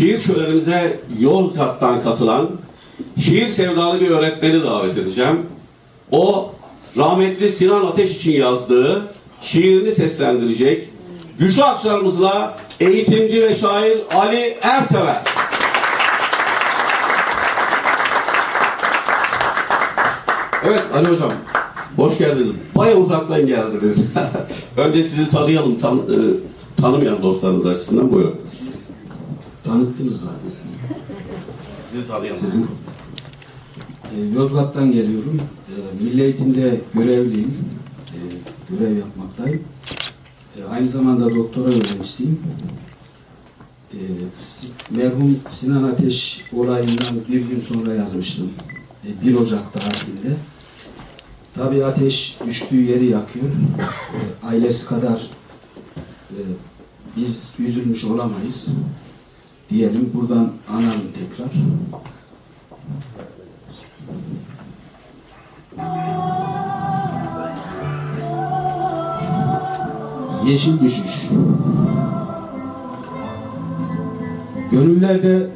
şiir şölenimize Yozgat'tan katılan şiir sevdalı bir öğretmeni davet edeceğim. O rahmetli Sinan Ateş için yazdığı şiirini seslendirecek. Güçlü alkışlarımızla eğitimci ve şair Ali Ersever. Evet Ali Hocam, hoş geldiniz. Baya uzaktan geldiniz. Önce sizi tanıyalım, tan e, tanımayan dostlarınız açısından buyurun. Tanıttınız zaten. Sizi tanıyalım. Ee, Yozgat'tan geliyorum. Ee, Milli Eğitim'de görevliyim. Ee, görev yapmaktayım. Aynı zamanda doktora öğrencisiyim. Si- merhum Sinan Ateş olayından bir gün sonra yazmıştım. Ee, 1 Ocak tarihinde. Tabii ateş düştüğü yeri yakıyor. Ailesi kadar e, biz üzülmüş olamayız. Diyelim buradan analım tekrar. Yeşil düşüş. Gönüllerde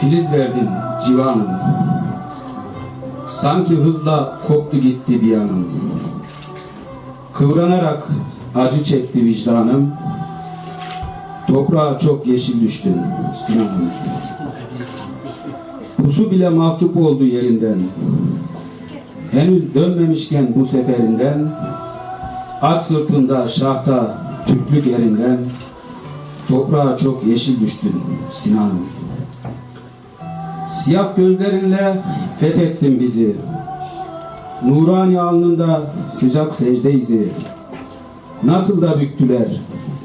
filiz verdin civanım. Sanki hızla koptu gitti bir yanım. Kıvranarak acı çekti vicdanım. Toprağa çok yeşil düştün Sinan'ım. Pusu bile mahcup oldu yerinden. Henüz dönmemişken bu seferinden At sırtında şahta tüplük elinden Toprağa çok yeşil düştün Sinan'ım Siyah gözlerinle fethettin bizi. Nurani alnında sıcak secde izi. Nasıl da büktüler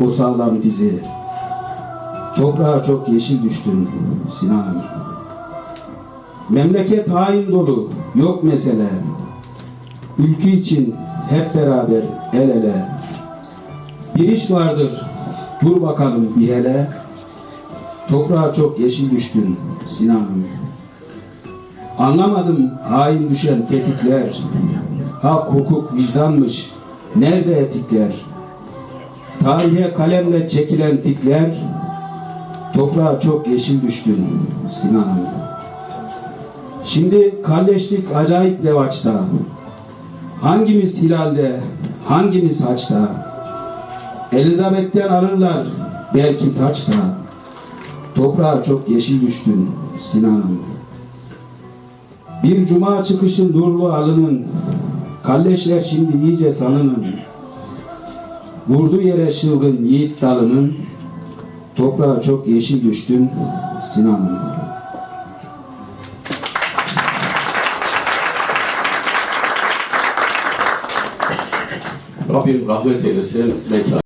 o sağlam dizi Toprağa çok yeşil düştün Sinan'ım Memleket hain dolu yok mesele Ülkü için hep beraber el ele. Bir iş vardır, dur bakalım bir hele. Toprağa çok yeşil düştün Sinan'ım. Anlamadım hain düşen tetikler. Hak, hukuk, vicdanmış. Nerede etikler? Tarihe kalemle çekilen tikler. Toprağa çok yeşil düştün Sinan'ım. Şimdi kalleşlik acayip revaçta. Hangimiz hilalde, hangimiz haçta? Elizabeth'ten alırlar belki taçta. Toprağa çok yeşil düştün Sinan'ım. Bir cuma çıkışın nurlu alının, kalleşler şimdi iyice salının. Vurdu yere çılgın yiğit dalının, toprağa çok yeşil düştün Sinan'ım. Rabbim rahmet eylesin. Mekan.